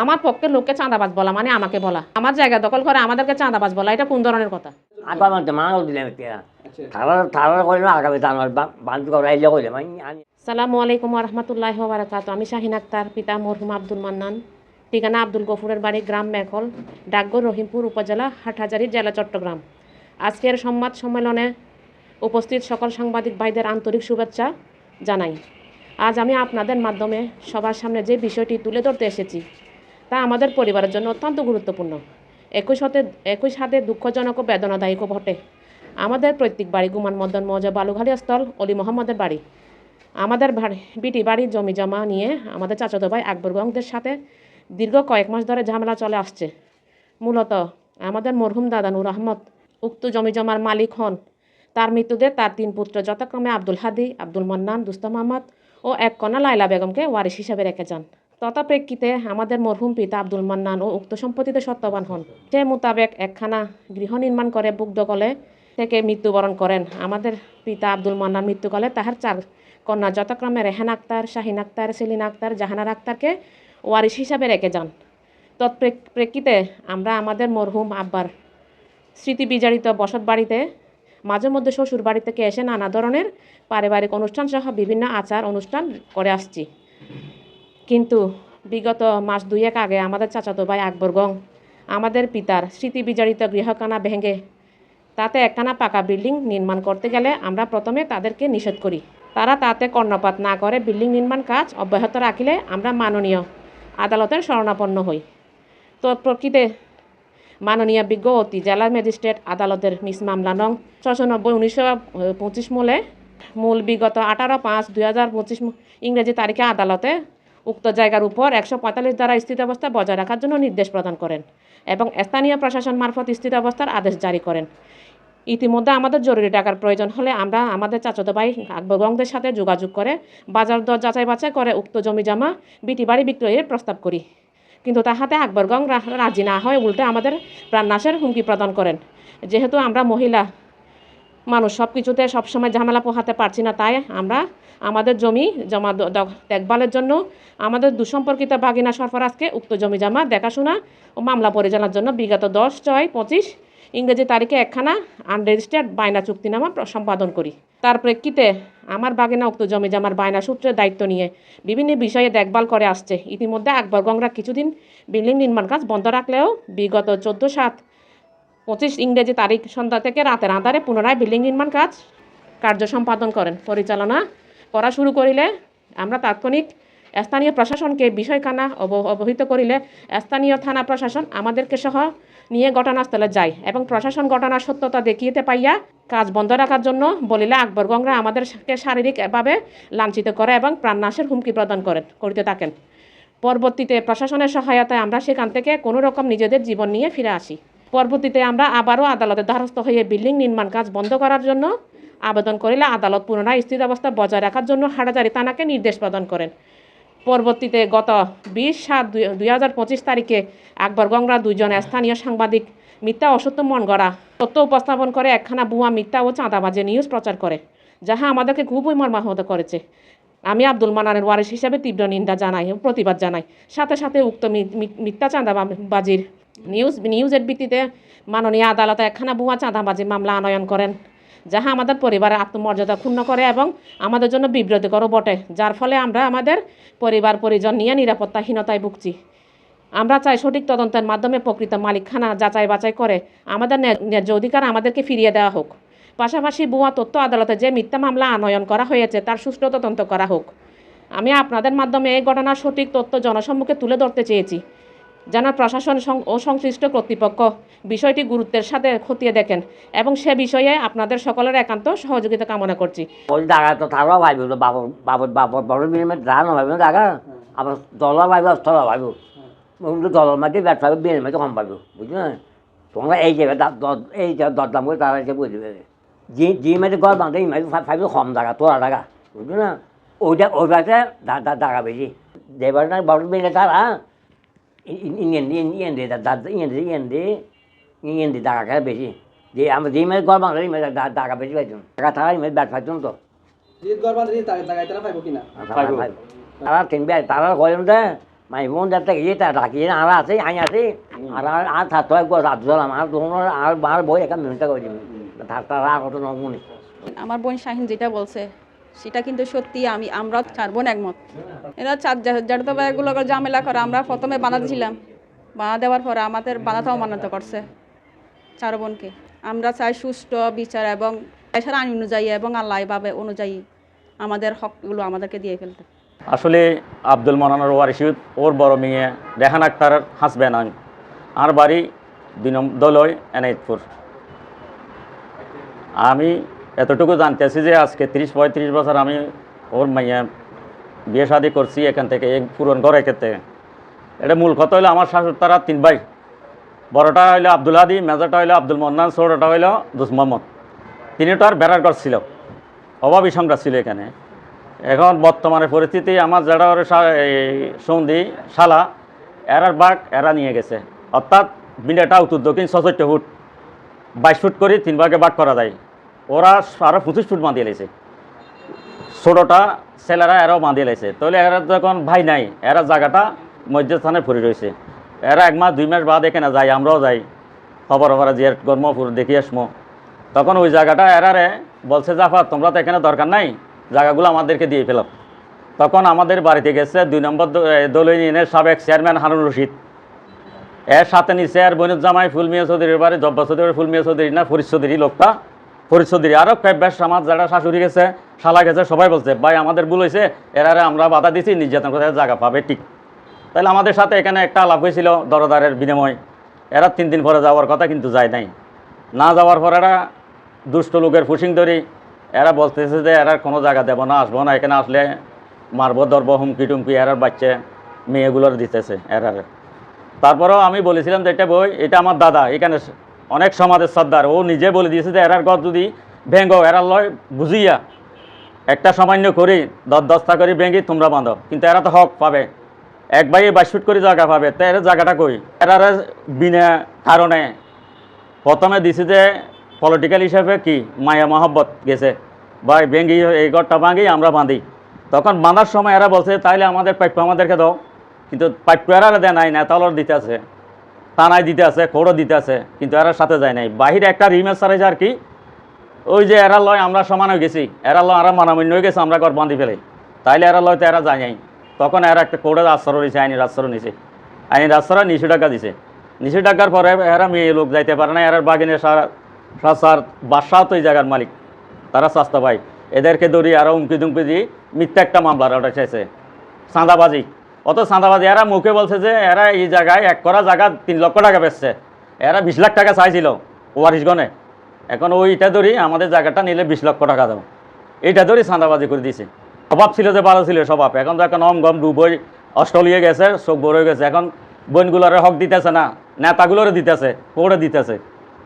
আমার পক্ষে লোককে চাঁদাবাজ বলা মানে আমাকে বলা। আমার জায়গা দখল করে আমাদেরকে চাঁদাবাজ বলা এটা কোন ধরনের কথা? সালামু আলাইকুম রহমতুল্লাহ বারাকাত আমি শাহিন আক্তার পিতা মরহুম আব্দুল মান্নান। ঠিকানা আব্দুল গফুরের বাড়ি গ্রাম মেঘল ডাকগর রহিমপুর উপজেলা হাটহাজারি জেলা চট্টগ্রাম। আজকের সংবাদ সম্মেলনে উপস্থিত সকল সাংবাদিক ভাইদের আন্তরিক শুভেচ্ছা জানাই। আজ আমি আপনাদের মাধ্যমে সবার সামনে যে বিষয়টি তুলে ধরতে এসেছি তা আমাদের পরিবারের জন্য অত্যন্ত গুরুত্বপূর্ণ। একই সাথে একই সাথে দুঃখজনক ও বেদনাদায়কও ঘটে আমাদের প্রত্যেক বাড়ি গুমান মদন মৌজা বালুঘালি স্থল, অলি মোহাম্মদের বাড়ি। আমাদের বাড়ি, বিটি বাড়ির জমি জমা নিয়ে আমাদের চাচাতো ভাই আকবর আকবরগঞ্জদের সাথে দীর্ঘ কয়েক মাস ধরে ঝামেলা চলে আসছে। মূলত আমাদের মরহুম দাদা নূর আহমদ, উক্ত জমি জমার মালিক হন। তার মৃত্যুতে তার তিন পুত্র যথাক্রমে আব্দুল হাদি, আব্দুল মান্নান দুস্তাম আহমদ ও এক কন্যা লাইলা বেগমকে ওয়ারিশ হিসাবে রেখে যান। তথাপ্রেক্ষিতে আমাদের মরহুম পিতা আব্দুল মান্নান ও উক্ত সম্পত্তিতে সত্যবান হন। সে মোতাবেক একখানা গৃহ নির্মাণ করে দখলে থেকে মৃত্যুবরণ করেন। আমাদের পিতা আব্দুল মান্নান মৃত্যুকালে তাহার চার কন্যা যথাক্রমে রেহান আক্তার, শাহিন আক্তার, সেলিনা আক্তার, জাহানার আক্তারকে ওয়ারিশ হিসাবে রেখে যান। তৎপ্রেক্ষিতে আমরা আমাদের মরহুম আব্বার স্মৃতি বিজারিত বসত বাড়িতে, মাঝে মধ্যে শ্বশুর বাড়ি থেকে এসে নানা ধরনের পারিবারিক অনুষ্ঠান সহ বিভিন্ন আচার অনুষ্ঠান করে আসছি। কিন্তু বিগত মাস দুয়েক আগে আমাদের চাচাতো ভাই আকবরগং আমাদের পিতার স্মৃতি বিজারিত গৃহখানা ভেঙে তাতে একখানা পাকা বিল্ডিং নির্মাণ করতে গেলে আমরা প্রথমে তাদেরকে নিষেধ করি। তারা তাতে কর্ণপাত না করে বিল্ডিং নির্মাণ কাজ অব্যাহত রাখিলে আমরা মাননীয় আদালতের শরণাপন্ন হই। তো প্রকৃতে মাননীয় বিজ্ঞ অতি জেলা ম্যাজিস্ট্রেট আদালতের মিস মামলা নং ছশো নব্বই উনিশশো পঁচিশ মূলে মূল বিগত আঠারো পাঁচ দুই হাজার পঁচিশ ইংরেজি তারিখে আদালতে উক্ত জায়গার উপর একশো পঁয়তাল্লিশ দ্বারা স্থিতাবস্থা বজায় রাখার জন্য নির্দেশ প্রদান করেন এবং স্থানীয় প্রশাসন মারফত স্থিতাবস্থার আদেশ জারি করেন। ইতিমধ্যে আমাদের জরুরি টাকার প্রয়োজন হলে আমরা আমাদের চাচাতো ভাই আকবরগঞ্জদের সাথে যোগাযোগ করে বাজার দর যাচাই বাছাই করে উক্ত জমি জমা, বিটি বাড়ি বিক্রয়ের প্রস্তাব করি। কিন্তু তাহাতে আকবরগঞ্জ রা- রাজি না হয় উল্টে আমাদের প্রাণনাশের হুমকি প্রদান করেন। যেহেতু আমরা মহিলা মানুষ সব কিছুতে সবসময় ঝামেলা পোহাতে পারছি না, তাই আমরা আমাদের জমি জমা দেখভালের জন্য আমাদের দুসম্পর্কিত বাগিনা সরফরাজকে উক্ত জমি জমা, দেখাশোনা ও মামলা পরিচালনার জন্য বিগত দশ, ছয়, পঁচিশ ইংরেজি তারিখে একখানা আনরেজিস্টার্ড বায়না চুক্তিনামা সম্পাদন করি। তার প্রেক্ষিতে আমার বাগিনা উক্ত জমি জমার বায়না সূত্রের দায়িত্ব নিয়ে বিভিন্ন বিষয়ে দেখভাল করে আসছে। ইতিমধ্যে আকবর আকবরগংরা কিছুদিন বিল্ডিং নির্মাণ কাজ বন্ধ রাখলেও বিগত চোদ্দ, সাত পঁচিশ ইংরেজি তারিখ সন্ধ্যা থেকে রাতের আধারে পুনরায় বিল্ডিং নির্মাণ কাজ কার্য সম্পাদন করেন। পরিচালনা করা শুরু করিলে আমরা তাৎক্ষণিক স্থানীয় প্রশাসনকে বিষয়খানা অব- অবহিত করিলে স্থানীয় থানা প্রশাসন আমাদেরকে সহ নিয়ে ঘটনাস্থলে যায় এবং প্রশাসন ঘটনার সত্যতা দেখিতে পাইয়া কাজ বন্ধ রাখার জন্য বলিলে আকবরগংরা আমাদেরকে শারীরিকভাবে লাঞ্ছিত করে এবং প্রাণনাশের হুমকি প্রদান করেন, করিতে থাকেন। পরবর্তীতে প্রশাসনের সহায়তায় আমরা সেখান থেকে কোনো রকম নিজেদের জীবন নিয়ে ফিরে আসি। পরবর্তীতে আমরা আবারও আদালতের দ্বারস্থ হয়ে বিল্ডিং নির্মাণ কাজ বন্ধ করার জন্য আবেদন করিলে আদালত পুনরায় স্থিতাবস্থা বজায় রাখার জন্য হাটাজারি থানাকে নির্দেশ প্রদান করেন। পরবর্তীতে গত বিশ সাত দুই হাজার পঁচিশ তারিখে আকবর গংরা দুইজন স্থানীয় সাংবাদিক মিথ্যা অসত্য মন গড়া তথ্য উপস্থাপন করে একখানা বুয়া মিথ্যা ও চাঁদাবাজে নিউজ প্রচার করে, যাহা আমাদেরকে খুবই মর্মাহত করেছে। আমি আব্দুল মানানের ওয়ারিশ হিসাবে তীব্র নিন্দা জানাই প্রতিবাদ জানাই। সাথে সাথে উক্ত মিথ্যা চাঁদাবাজির নিউজ নিউজের ভিত্তিতে মাননীয় আদালতে একখানা বুয়া চাঁদাবাজি মামলা আনয়ন করেন, যাহা আমাদের পরিবারের আত্মমর্যাদা ক্ষুণ্ণ করে এবং আমাদের জন্য বিব্রতকরও বটে, যার ফলে আমরা আমাদের পরিবার পরিজন নিয়ে নিরাপত্তাহীনতায় ভুগছি। আমরা চাই সঠিক তদন্তের মাধ্যমে প্রকৃত মালিকখানা যাচাই বাছাই করে আমাদের ন্যায্য অধিকার আমাদেরকে ফিরিয়ে দেওয়া হোক। পাশাপাশি বুয়া তথ্য আদালতে যে মিথ্যা মামলা আনয়ন করা হয়েছে, তার সুষ্ঠু তদন্ত করা হোক। আমি আপনাদের মাধ্যমে এই ঘটনার সঠিক তথ্য জনসম্মুখে তুলে ধরতে চেয়েছি। যেন প্রশাসন ও সংশ্লিষ্ট কর্তৃপক্ষ বিষয়টি গুরুত্বের সাথে খতিয়ে দেখেন এবং সে বিষয়ে আপনাদের সকলের একান্ত সহযোগিতা কামনা করছি। ওই জায়গা তো তারাও ভাবিব বাবর বাবর বাবর বড় বিনিময় যা নভাবিব জায়গা? আবার দলা ভাবিব স্থল ভাবিব কিন্তু দলের মাঝে ব্যাট বিনিময় মাঝে কম পাইব বুঝলি? না তোমরা এই দ- এই দরদাম করে তারা এসে বুঝবে যে যে মাঝে ঘর বাঁধে, এই মাঝে পাইব কম জায়গা তোরা জায়গা, বুঝলি? না ওইটা ওইটাতে জায়গা বেশি দেবার না বড় বিনিময় তারা দিয়ে ইন্ডিয়ান দিয়ে ইন্ডিয়ান দিয়ে জায়গা খেলা বেশি যে আমরা যে মাঝে ঘর বাঁধে এই মাঝে জায়গা বেশি পাইতাম টাকা থাকা ব্যাট পাইতাম তো তারা তারা তিন বেলা তারা দে মাই বোন যাতে রাখি আর আছে আই আছে আর আর থাকতো একবার রাত দিলাম আর তখন আর বার বই একা মিনিটটা করে দিবি থাকতে আর কত নমুনি আমার বোন শাহিন যেটা বলছে সেটা কিন্তু সত্যি আমি, আমরা চার বোন একমত। এরা চার তো এগুলো ঝামেলা করে, আমরা প্রথমে বাধা দিয়েছিলাম বাধা দেওয়ার পরে আমাদের বাধাটাও মান্যতা করছে চার বোনকে। আমরা চাই সুষ্ঠু বিচার এবং দেশের আইন অনুযায়ী এবং আল্লাহ ভাবে অনুযায়ী আমাদের হকগুলো আমাদেরকে দিয়ে ফেলতে। আসলে আব্দুল মনানোর ওয়ারিসুদ ওর বড় মেয়ে রেহান আক্তার হাসবেন আমি আর বাড়ি দুই নম্বর দলয় এনাইতপুর আমি এতটুকু জানতেছি যে আজকে তিরিশ পঁয়ত্রিশ বছর আমি ওর মাইয়া বিয়ে শাদি করছি এখান থেকে এই পূরণ করে ক্ষেত্রে। এটা মূল কথা হইল আমার শাশুর তারা তিন ভাই। বড়টা হইল আব্দুল হাদি, মেজরটা হইল আব্দুল মন্নান, ছোটটা হইল দুস মোহাম্মদ। তিনিটার বেড়ার ঘর ছিল। অভাবী সংখ্যা ছিল এখানে। এখন বর্তমানে পরিস্থিতি, আমার যারা ওর সন্ধি, শালা এরার বাঘ, এরা নিয়ে গেছে। অর্থাৎ বিনাটা উত্তর দক্ষিণ ছষট্টি ফুট। বাইশ ফুট করে তিন ভাগে বাঘ করা যায়। ওরা আরও পঁচিশ ফুট বাঁধিয়ে লেছে। ছোটোটা ছেলেরা এরাও বাঁধিয়ে লেছে। তাহলে এরা যখন ভাই নাই, এরা জায়গাটা মধ্যস্থানে পড়ে রয়েছে। এরা এক মাস, দুই মাস বাদ এখানে যাই আমরাও যাই। খবর খবর যে কর্মপুর দেখি আসমো তখন ওই জায়গাটা এরারে বলছে, জাফা, তোমরা তো এখানে দরকার নাই, জায়গাগুলো আমাদেরকে দিয়ে ফেলো। তখন আমাদের বাড়িতে গেছে দুই নম্বর দ- দল ইউনিয়নের সাবেক চেয়ারম্যান হারুন রশিদ। এর সাথে নিচে আর বনুজ্জামাই ফুলমিয়া চৌধুরীর বাড়ি, জব্বা চৌধুরীর ফুলমিয়া চৌধুরী না, ফরিদ চৌধুরী লোকটা। ফরিদ চৌধুরী আরও বেশ আমার যারা শাশুড়ি গেছে, শালা গেছে, সবাই বলছে, ভাই, আমাদের ভুল হয়েছে এরারে আমরা বাধা দিছি, নির্যাতন করে জায়গা পাবে, ঠিক। তাহলে আমাদের সাথে এখানে একটা আলাপ হয়েছিল দরদারের বিনিময়। এরা তিন দিন পরে যাওয়ার কথা কিন্তু যায় নাই। না যাওয়ার পর এরা দুষ্ট লোকের ফুসিং ধরি, এরা বলতেছে যে, এরা কোনো জায়গা দেবো না, আসব না, এখানে আসলে মারব, ধরবো, হুমকি টুমকি এরার বাচ্চা মেয়েগুলোর দিতেছে এরার তারপরেও আমি বলেছিলাম যে, এটা বই, এটা আমার দাদা, এখানে অনেক সমাজের সর্দার। ও নিজে বলে দিয়েছে যে, এরার ঘর যদি ভেঙ্গো এরার লয় বুঝিয়া একটা সামান্য করি, দশ দশটা করি ভেঙ্গি তোমরা বাঁধো। কিন্তু এরা তো হক পাবে। এক ভাই বাইশ ফুট করে জায়গা পাবে। তো এর জায়গাটা কই? এরা বিনা কারণে প্রথমে দিছে যে পলিটিক্যাল হিসাবে কি? মায়া মহব্বত গেছে। বা ভেঙ্গি এই ঘরটা ভাঙি আমরা বাঁধি। তখন বাঁধার সময় এরা বলছে, তাইলে আমাদের প্রাপ্য আমাদেরকে দাও। কিন্তু প্রাপ্য এরা দেয় নাই, নেতালর দিতে আছে। টানায় দিতে আছে খোড়ো দিতে আছে, কিন্তু এরা সাথে যায় নাই। বাহিরে একটা রিমেজ সারাইছে আর কি? ওই যে এরা লয়, আমরা সমান হয়ে গেছি। এরা লয় এরা মানামান্য হয়ে গেছে, আমরা ঘর বাঁধি ফেলে। তাইলে এরা লয় তো এরা যায় নাই। তখন এরা একটা কোর্টের আশ্রয় নিছে আইনের আশ্রয় নিছে। আইনের আশ্রয় নিশো টাকা দিছে। নিশো টাকার পরে এরা মেয়ে লোক যাইতে পারে না এরা বাগিনের সারা, সার বাসাও তো এই জায়গার মালিক। তারা সস্তা পায় এদেরকে ধরি আরও উমকি দুমকি দিয়ে মিথ্যা একটা মামলা ওটা চাইছে চাঁদাবাজি। অত চাঁদাবাজি, এরা মুখে বলছে যে এরা এই জায়গায় এক করা জায়গা তিন লক্ষ টাকা বেচছে। এরা বিশ লাখ টাকা চাইছিল ওয়ারিশগণে। এখন ওইটা ধরি আমাদের জায়গাটা নিলে বিশ লক্ষ টাকা দেবো। এইটা ধরি চাঁদাবাজি করে দিয়েছে স্বভাব ছিল যে ভালো ছিল স্বভাব। এখন তো এখন অম গম ডুবই অস্ট্রেলিয়া গেছে, চোখ বড় হয়ে গেছে। এখন বোনগুলোরে হক দিতেছে না, নেতাগুলোরে দিতেছে কোড়ে দিতেছে।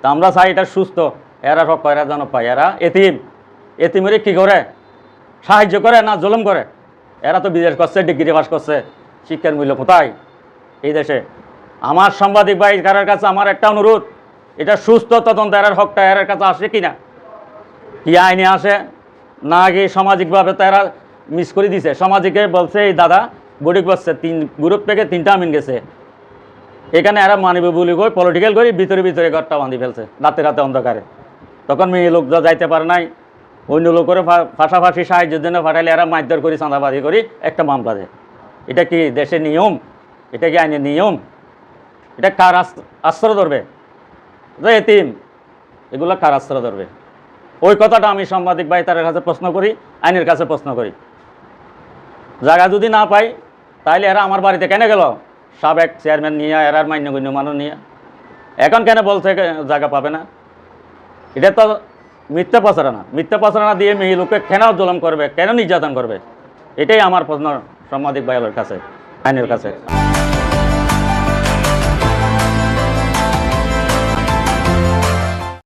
তা আমরা চাই এটা সুস্থ, এরা হক এরা যেন পায়। এরা এতিম। এতিমেরে কী করে? সাহায্য করে না জুলুম করে? এরা তো বিদেশ করছে, ডিগ্রি পাস করছে। শিক্ষার মূল্য কোথায়? এই দেশে। আমার সাংবাদিক ভাই কারের কাছে আমার একটা অনুরোধ, এটা সুস্থ তদন্ত এরার হকটা এরার কাছে আসে কি না কি আইনে আসে? না কি সামাজিকভাবে তো এরা মিস করে দিছে? সামাজিকে বলছে, এই দাদা বডি করছে তিন গ্রুপ থেকে তিনটা আমিন গেছে। এখানে এরা মানিবে বলি কই পলিটিক্যাল করি, ভিতরে ভিতরে ঘরটা বাঁধি ফেলছে, রাতে রাতে অন্ধকারে। তখন মেয়ে লোক যাইতে পারে নাই। অন্য লোকের ফাঁসাফাঁসি সাহায্যের জন্য পাঠাইলে এরা মারধর করি চাঁদাবাদি করি, একটা মামলা দেয়। এটা কি দেশের নিয়ম? এটা কি আইনের নিয়ম? এটা কার আশ্রয় ধরবে? যে এতিম, এগুলো কার আশ্রয় ধরবে? ওই কথাটা আমি সাংবাদিক ভাই তার কাছে প্রশ্ন করি, আইনের কাছে প্রশ্ন করি। জায়গা যদি না পাই তাহলে এরা আমার বাড়িতে কেন গেল? সাবেক চেয়ারম্যান নিয়ে এরার মান্যগণ্য মানুষ নিয়ে। এখন কেন বলছে জায়গা পাবে না? এটা তো মিথ্যা প্রচারণা। মিথ্যা প্রচারণা দিয়ে মেয়ে লোককে কেন জুলম করবে? কেন নির্যাতন করবে? এটাই আমার প্রশ্ন। সাংবাদিক ভাইয়ের কাছে আইনের কাছে।